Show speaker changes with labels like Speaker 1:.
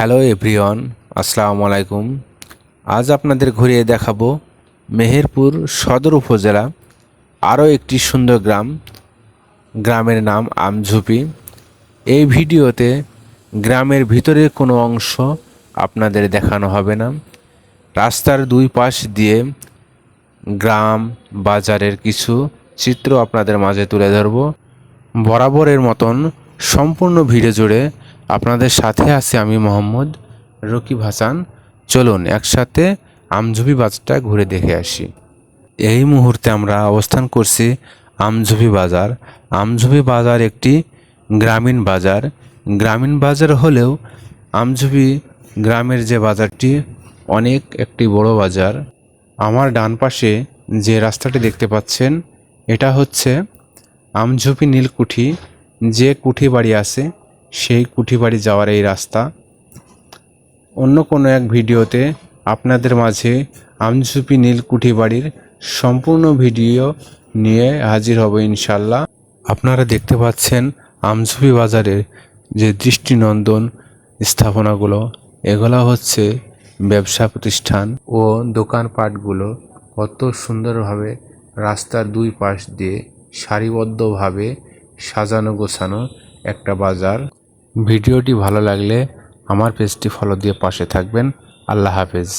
Speaker 1: Hello everyone, আসসালামু আলাইকুম। আজ আপনাদের ঘুরিয়ে দেখাবো মেহেরপুর সদর উপজেলা, আরও একটি সুন্দর গ্রাম, গ্রামের নাম আমঝুপি। এই ভিডিওতে গ্রামের ভিতরের কোনো অংশ আপনাদের দেখানো হবে না। রাস্তার দুই পাশ দিয়ে গ্রাম, বাজারের কিছু চিত্র আপনাদের মাঝে তুলে ধরব। বরাবরের মতন সম্পূর্ণ ভিডিও জুড়ে আপনাদের সাথে আছি আমি মোহাম্মদ রকিব হাসান। চলুন, একসাথে আমঝুপি বাজারটা ঘুরে দেখে আসি। এই মুহূর্তে আমরা অবস্থান করছি আমঝুপি বাজার। আমঝুপি বাজার একটি গ্রামীণ বাজার। গ্রামীণ বাজার হলেও আমঝুপি গ্রামের যে বাজারটি, অনেক একটি বড় বাজার। আমার ডান পাশে যে রাস্তাটি দেখতে পাচ্ছেন, এটা হচ্ছে আমঝুপি নীলকুঠি। যে কুঠি বাড়ি আছে সেই কুঠি বাড়ি যাওয়ার এই রাস্তা। অন্য কোনো এক ভিডিওতে আপনাদের মাঝে আমঝুপি নীলকুঠি বাড়ির সম্পূর্ণ ভিডিও নিয়ে হাজির হব ইনশাল্লাহ আপনারা দেখতে পাচ্ছেন আমঝুপি বাজারের যে দৃষ্টিনন্দন স্থাপনাগুলো, এগুলো হচ্ছে ব্যবসা প্রতিষ্ঠান ও দোকানপাটগুলো কত সুন্দরভাবে রাস্তার দুই পাশ দিয়ে সারিবদ্ধভাবে সাজানো গোছানো একটা বাজার। ভিডিওটি ভালো লাগলে আমার পেজটি ফলো দিয়ে পাশে থাকবেন। আল্লাহ হাফেজ।